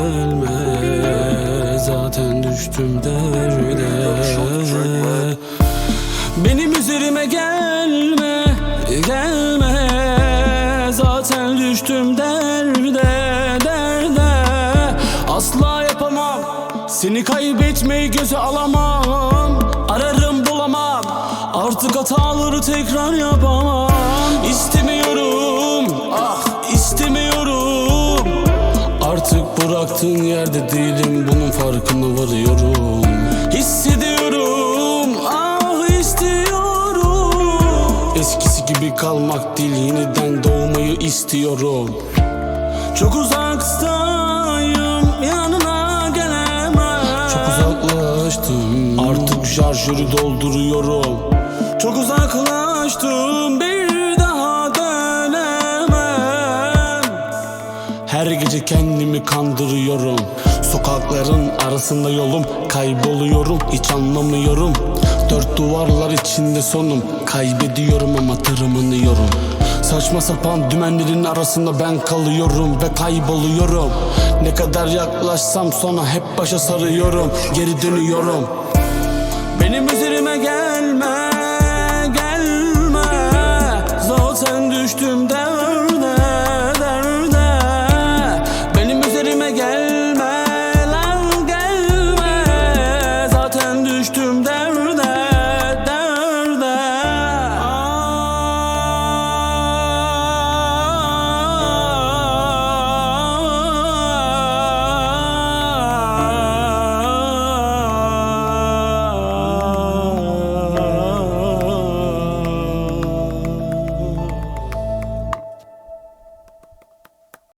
gelme Zaten düştüm derde. Benim üzerime gelme Gelme. Zaten düştüm derde Derde. Asla yapamam Seni kaybetmeyi göze alamam. Ararım bulamam. Artık hataları tekrar yapamam. İstemiyorum. Bıraktığın yerde değilim Bunun farkına varıyorum. Hissediyorum Ah istiyorum. Eskisi gibi kalmak değil Yeniden doğmayı istiyorum. Çok uzaktayım Yanına gelemem. Çok uzaklaştım. Artık şarjörü dolduruyorum. Çok uzaklaştım Bir Her gece kendimi kandırıyorum. Sokakların arasında yolum Kayboluyorum hiç anlamıyorum. Dört duvarlar içinde sonum Kaybediyorum ama tırmanıyorum. Saçma sapan dümenlerin arasında ben kalıyorum ve kayboluyorum. Ne kadar yaklaşsam sonra hep başa sarıyorum Geri dönüyorum. Benim üzerime gelme.